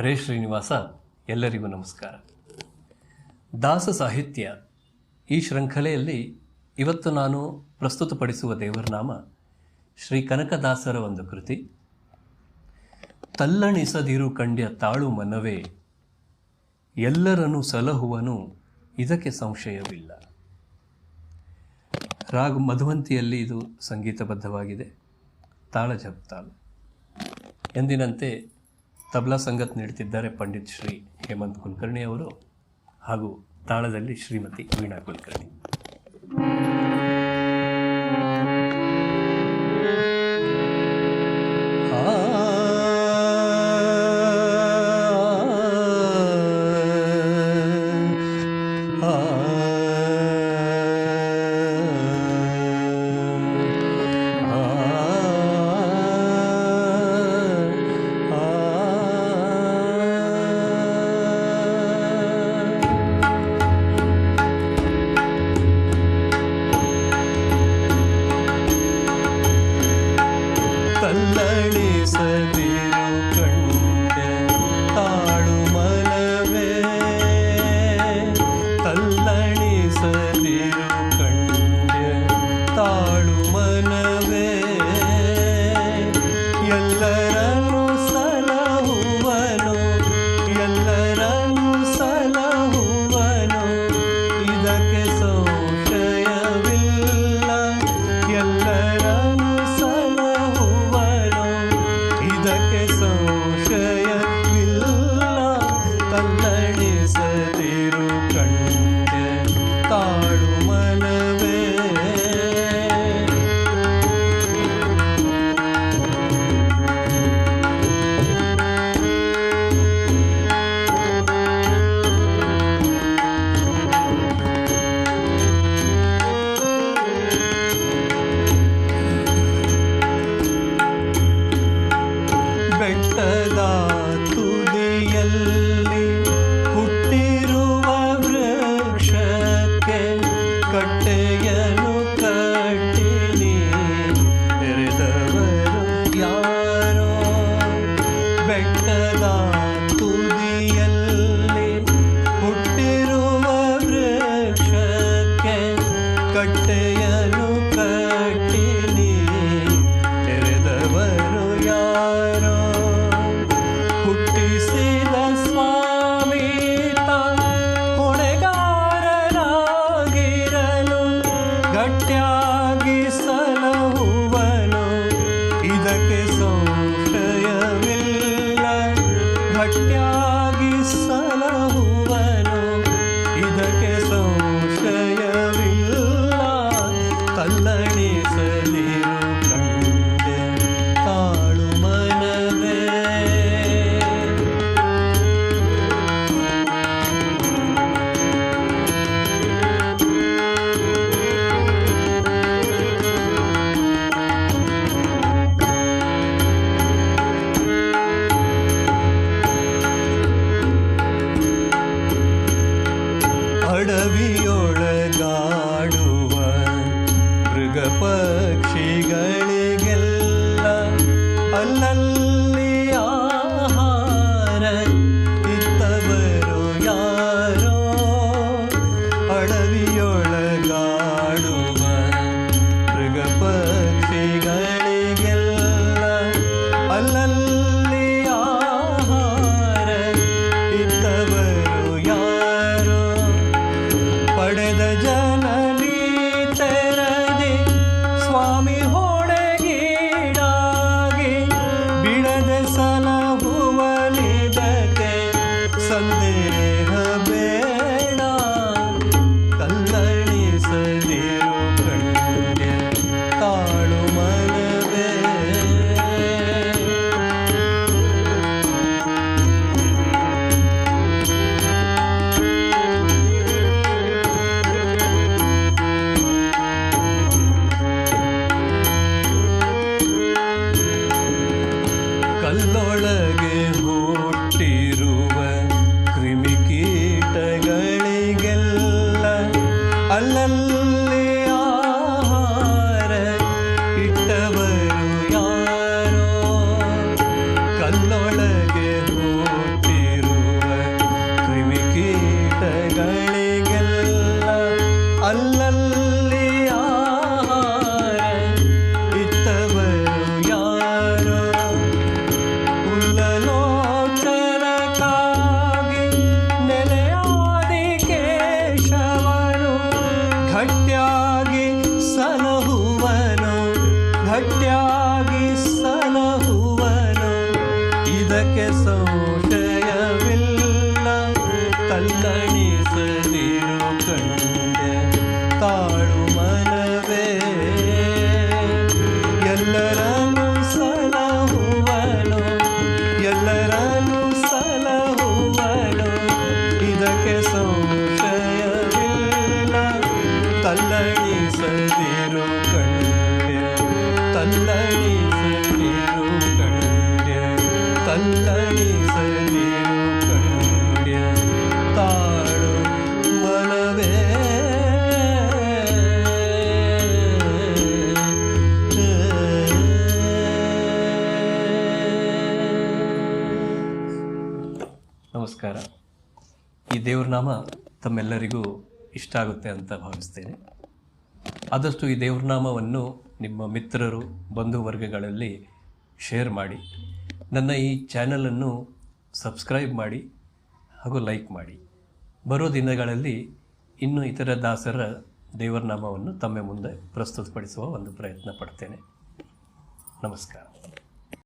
ಹರೇ ಶ್ರೀನಿವಾಸ, ಎಲ್ಲರಿಗೂ ನಮಸ್ಕಾರ. ದಾಸ ಸಾಹಿತ್ಯ ಈ ಶೃಂಖಲೆಯಲ್ಲಿ ಇವತ್ತು ನಾನು ಪ್ರಸ್ತುತಪಡಿಸುವ ದೇವರ ನಾಮ ಶ್ರೀ ಕನಕದಾಸರ ಒಂದು ಕೃತಿ. ತಲ್ಲಣಿಸದಿರು ಕಂಡ್ಯ ತಾಳು ಮನವೇ, ಎಲ್ಲರನ್ನು ಸಲಹುವನು ಇದಕ್ಕೆ ಸಂಶಯವಿಲ್ಲ. ರಾಗ ಮಧುವಂತಿಯಲ್ಲಿ ಇದು ಸಂಗೀತಬದ್ಧವಾಗಿದೆ. ತಾಳ ಜಪ್ತಾಳು ಎಂದಿನಂತೆ ತಬಲಾ ಸಂಗತ್ ನೀಡುತ್ತಿದ್ದಾರೆ ಪಂಡಿತ್ ಶ್ರೀ ಹೇಮಂತ್ ಕುಲಕರ್ಣಿ ಅವರು ಹಾಗೂ ತಾಳದಲ್ಲಿ ಶ್ರೀಮತಿ ವೀಣಾ ಕುಲಕರ್ಣಿ. ತಲ್ಲಣಿಸದಿರು i Tuhan. பிறவியொಳகாடுவன் மிருக பட்சிகள் ಎಲ್ಲರನ್ನು ಸಲಹುವನು ಎಲ್ಲರನ್ನು ಸಲಹುವನು ಇದಕ್ಕೆ ಸಂಶಯವಿಲ್ಲ ತಲ್ಲಣಿಸದಿರು ಕಂಡೆ ತಲ್ಲಣಿಸದಿರು ಕಂಡೆ ತಲ್ಲಣಿಸದಿರು ಕಂಡೆ ತಾಳು ಮನವೇ ಈ ದೇವ್ರ ನಾಮ ತಮ್ಮೆಲ್ಲರಿಗೂ ಇಷ್ಟ ಆಗುತ್ತೆ ಅಂತ ಭಾವಿಸ್ತೇನೆ. ಆದಷ್ಟು ಈ ದೇವ್ರ ನಾಮವನ್ನು ನಿಮ್ಮ ಮಿತ್ರರು ಬಂಧು ವರ್ಗಗಳಲ್ಲಿ ಶೇರ್ ಮಾಡಿ, ನನ್ನ ಈ ಚಾನಲನ್ನು ಸಬ್ಸ್ಕ್ರೈಬ್ ಮಾಡಿ ಹಾಗೂ ಲೈಕ್ ಮಾಡಿ. ಬರೋ ದಿನಗಳಲ್ಲಿ ಇನ್ನೂ ಇತರ ದಾಸರ ದೇವರ ನಾಮವನ್ನು ತಮ್ಮ ಮುಂದೆ ಪ್ರಸ್ತುತಪಡಿಸುವ ಒಂದು ಪ್ರಯತ್ನ ಪಡ್ತೇನೆ. ನಮಸ್ಕಾರ.